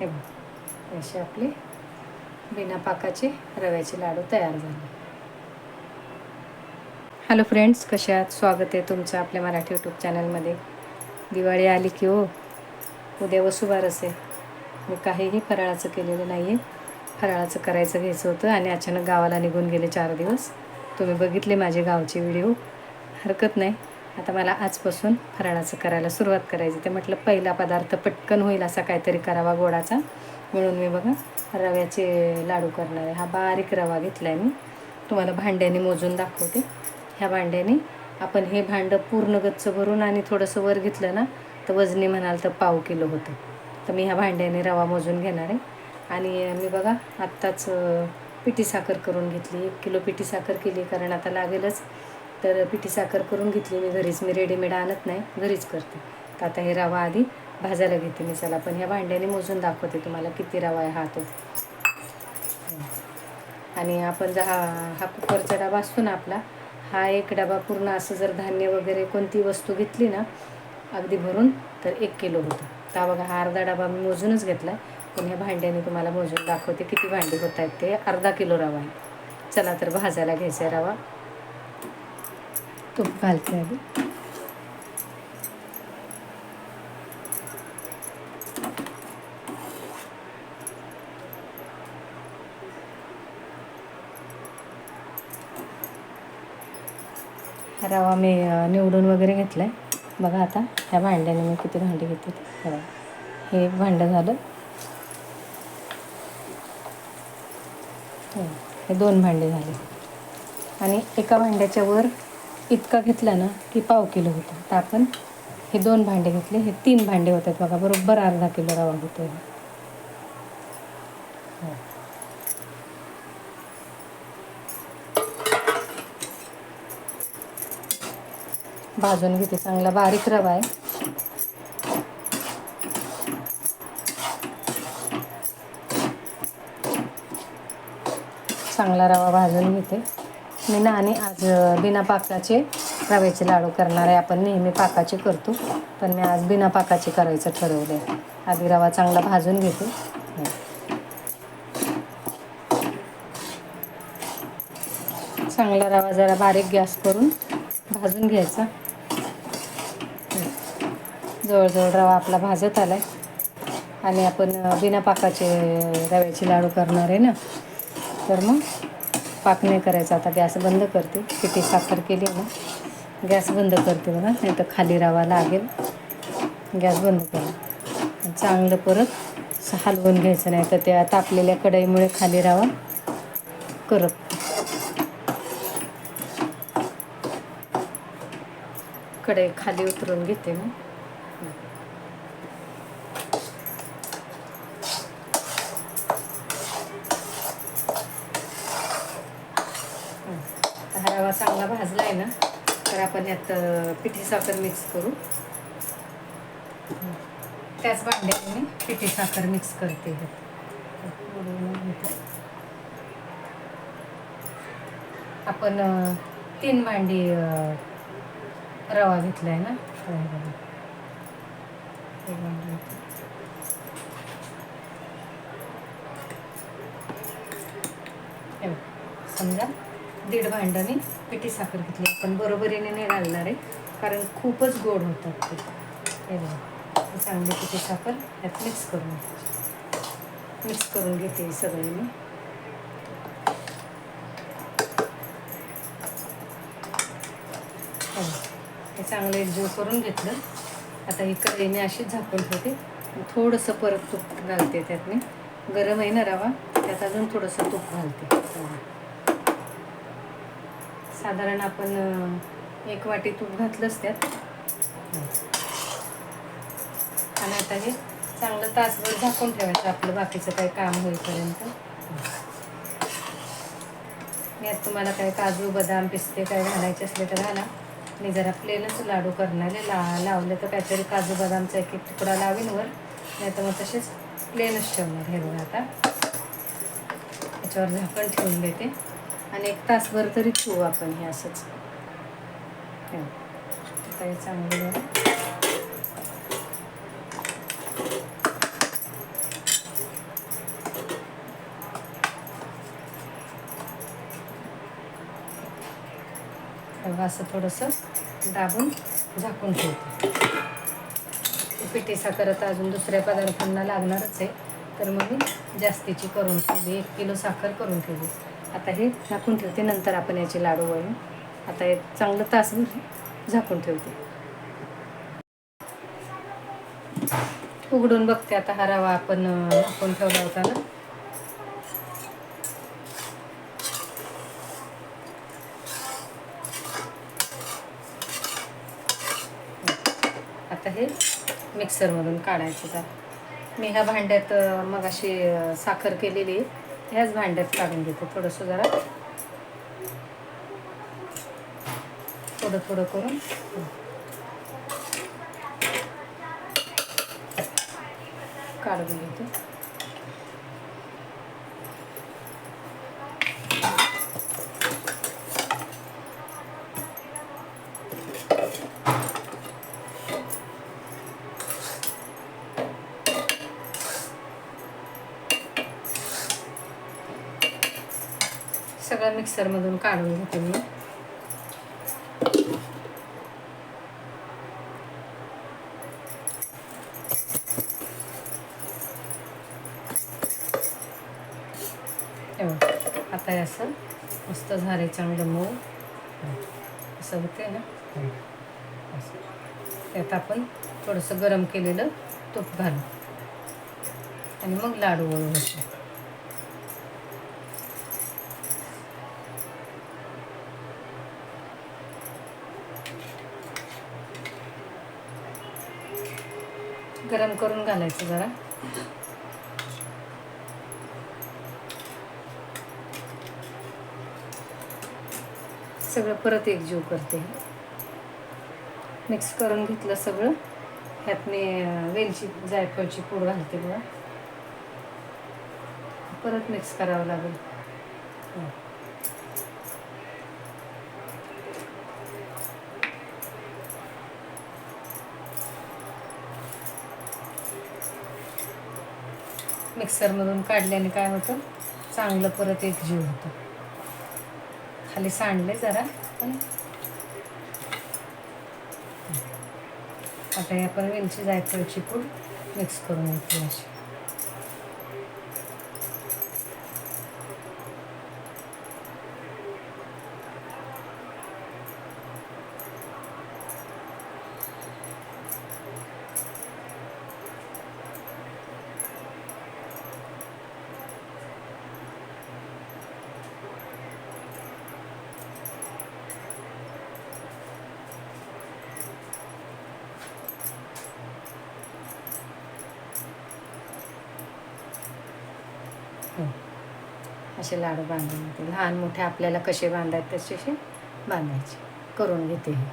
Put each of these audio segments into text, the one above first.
हे बघ असे आपले बिना पाकाचे रव्याचे लाडू तयार झाले. हॅलो फ्रेंड्स कसे आहात? स्वागत आहे तुमचं आपल्या मराठी यूट्यूब चॅनलमध्ये दिवाळी आली की हो उद्या वसुबारस आहे. मी काहीही फराळाचं केलेलं नाही आहे फराळाचं करायचं घ्यायचं होतं आणि अचानक गावाला निघून गेले चार दिवस. तुम्ही बघितले माझे गावचे व्हिडिओ. हरकत नाही. आता मला आजपासून फराळाचं करायला सुरुवात करायची. ते म्हटलं पहिला पदार्थ पटकन होईल असा काहीतरी करावा गोडाचा. म्हणून मी बघा रव्याचे लाडू करणार आहे. हा बारीक रवा घेतला आहे मी. तुम्हाला भांड्याने मोजून दाखवते. ह्या भांड्याने आपण हे भांडं पूर्ण गच्च भरून आणि थोडंसं वर घेतलं ना तर वजनी म्हणाल तर पाव किलो होतं. तर मी ह्या भांड्याने रवा मोजून घेणार आहे. आणि मी बघा आत्ताच पिठी साखर करून घेतली. एक किलो पिठी साखर केली कारण आता लागेलच. तर पिठी साखर करून घेतली मी घरीच. मी रेडीमेड आणत नाही घरीच करते. तर आता हे रवा आधी भाजायला घेते मी. चला पण ह्या भांड्याने मोजून दाखवते तुम्हाला किती रवा आहे हा तो. आणि आपण जर हा हा कुकरचा डबा असतो ना आपला हा एक डबा पूर्ण असं जर धान्य वगैरे कोणती वस्तू घेतली ना अगदी भरून तर एक किलो होतं. तर बघा हा अर्धा डबा मी मोजूनच घेतला आहे. पण ह्या भांड्याने तुम्हाला मोजून दाखवते किती भांडी होत आहेत ते. अर्धा किलो रवा आहे. चला तर भाजायला घ्यायचा आहे रवा. तूप घालते आधी रवा मी निवडून वगैरे घेतला आहे बघा आता ह्या भांड्याने मी किती भांडी घेते हे बघा. हे एक भांडं झालं. हो, हे दोन भांडे झाले. आणि एका भांड्याच्या वर इतका घेतला ना की पाव किलो होतं. तर आपण हे दोन भांडे घेतले. हे तीन भांडे होतात बघा. बरोबर अर्धा किलो रवा होतो आहे भाजून घेते. चांगला बारीक रवा आहे. चांगला रवा भाजून घेते. मी ना आणि आज बिना पाकाचे रव्याचे लाडू करणार आहे. आपण नेहमी पाकाचे करतो पण मी आज बिना पाकाचे करायचं ठरवलं आहे आधी रवा चांगला भाजून घेतो. चांगला रवा जरा बारीक गॅस करून भाजून घ्यायचा. जवळजवळ रवा आपला भाजत आला आहे आणि आपण बिना पाकाचे रव्याचे लाडू करणार आहे ना. तर मग पाक नाही करायचा. आता गॅस बंद करते. किती साखर केली ना. गॅस बंद करते बघा. नाही तर खाली रवा लागेल. गॅस बंद करा चांगलं परत हलवून घ्यायचं नाही तर त्या तापलेल्या कढईमुळे खाली रवा करप कढई खाली उतरून घेते मग हा रवा चांगला भाजला आहे ना तर आपण यात पिठी साखर मिक्स करू. त्याच भांड्यात मी पिठी साखर मिक्स करते आपण तीन भांडी रवा रवा घेतलाय ना? समजा दीड भांडणी पिठी साखर घेतली. आपण बरोबरीने नाही घालणार आहे कारण खूपच गोड होतात ते. बघा चांगली पिठी साखर यात मिक्स करून मिक्स करून घेते सगळे मी. हे चांगलं एकजीव करून घेतलं. आता ही कढईने अशीच झाकून ठेवते. थोडंसं परत तूप घालते त्यात मी गरम आहे ना रवा त्यात अजून थोडंसं तूप घालते. साधारण आपण एक वाटी तूप घातलंच त्यात. आणि आता हे चांगलं तासभर झाकून ठेवायचं आपलं बाकीचं काही काम होईपर्यंत. यात तुम्हाला काही काजू बदाम पिस्ते काय घालायचे असले तर घाला. मी जरा प्लेनच लाडू करणार आहे. ला लावले तर काहीतरी काजू बदामचा एक एक तुकडा लावीन वर. नाही तर मग तसेच प्लेनच ठेवणार हे बघा आता. याच्यावर झाकण ठेवून देते. आणि एक तासभर तरी ठेवू आपण हे असंच. काही चांगलं असं थोडंसं दाबून झाकून ठेवतो. पिठी साखर अजून दुसऱ्या पदार्थांना लागणारच आहे. तर मग मी जास्तीची करून ठेवली. एक किलो साखर करून ठेवली. आता हे झाकून ठेवते नंतर आपण याचे लाडू वळून. आता एक चांगलं तासभर झाकून ठेवते. उघडून बघते आता हा रवा आपण आपण ठेवला होता ना. आता हे मिक्सरमधून काढायचं मी ह्या भांड्यात मग अशी साखर केलेली. आहे ह्याच भांड्यात काढून घेते थोडंसं जरा. थोडं थोडं करून. काढून घेते. सगळं मिक्सरमधून काढून घेते मी. आता हे असं मस्त झाले चांगलं मऊ. असं होते ना? असं. त्यात आपण थोडंसं गरम केलेलं तूप घालू. आणि मग लाडू वळू घ्यायचे गरम करून घालायचं जरा. सगळं परत एकजीव करते. मिक्स करून घेतलं सगळं. ह्यात मी वेलची जायफळची पूड घालते बघा. परत मिक्स करावं लागेल. हो. मिक्सरमधून काढल्याने काय होतं? चांगलं परत एकजीव होतं. खाली सांडले जरा पण आता आपण वेलची जायफळची पूड मिक्स करून घेतली अशी. असे लाडू बांधून लहान मोठे आपल्याला कसे बांधायचे तसे बांधायचे. करून घेते हे.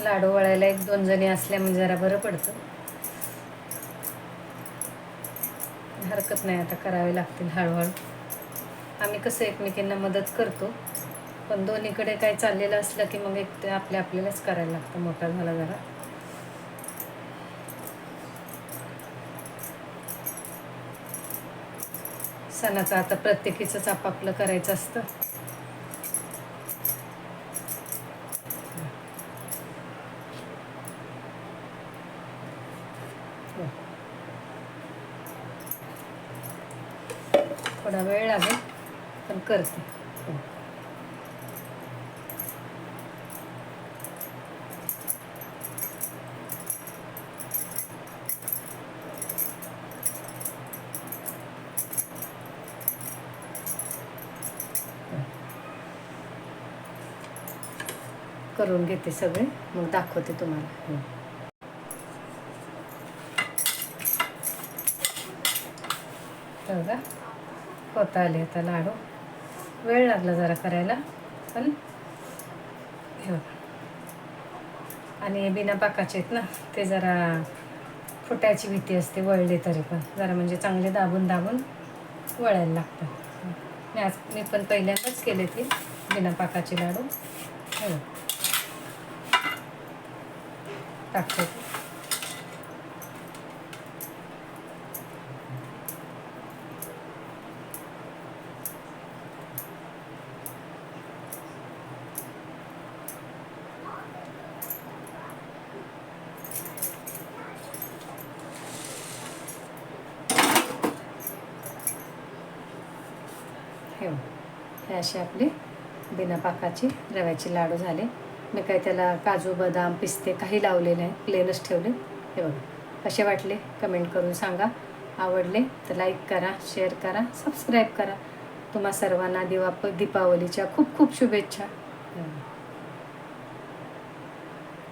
लाडू वळायला एक दोन जणी असल्या म्हणजे जरा बरं पडतं. हरकत नाही आता करावे लागतील हळूहळू. आम्ही कसं एकमेकींना मदत करतो पण दोन्हीकडे काय चाललेलं असलं की मग एक ते आपल्या आपल्यालाच करायला लागतं मोठा झाला जरा. सणाचं आता प्रत्येकीचंच आपापलं करायचं असतं. हो. थोडा वेळ लागेल पण करते. हो. करून घेते सगळे मग दाखवते तुम्हाला. हो. बघा. का होत आले आता लाडू. वेळ लागला जरा करायला पण हे आणि बिना पाकाचे आहेत ना ते जरा फुटायची भीती असते वळले तरी पण. जरा म्हणजे चांगले दाबून दाबून वळायला लागतं मी आज मी पण पहिल्यांदाच केले ते बिना पाकाचे लाडू. हो टाकते हे बघ. हे असे आपले बिना पाकाचे रव्याचे लाडू झाले. मी काय त्याला काजू बदाम पिस्ते काही लावले नाही प्लेनच ठेवले. हे बघा कसे वाटले? कमेंट करून सांगा. आवडले तर लाईक करा शेअर करा सबस्क्राईब करा. तुम्हा सर्वांना दिवा दीपावलीच्या खूप खूप शुभेच्छा.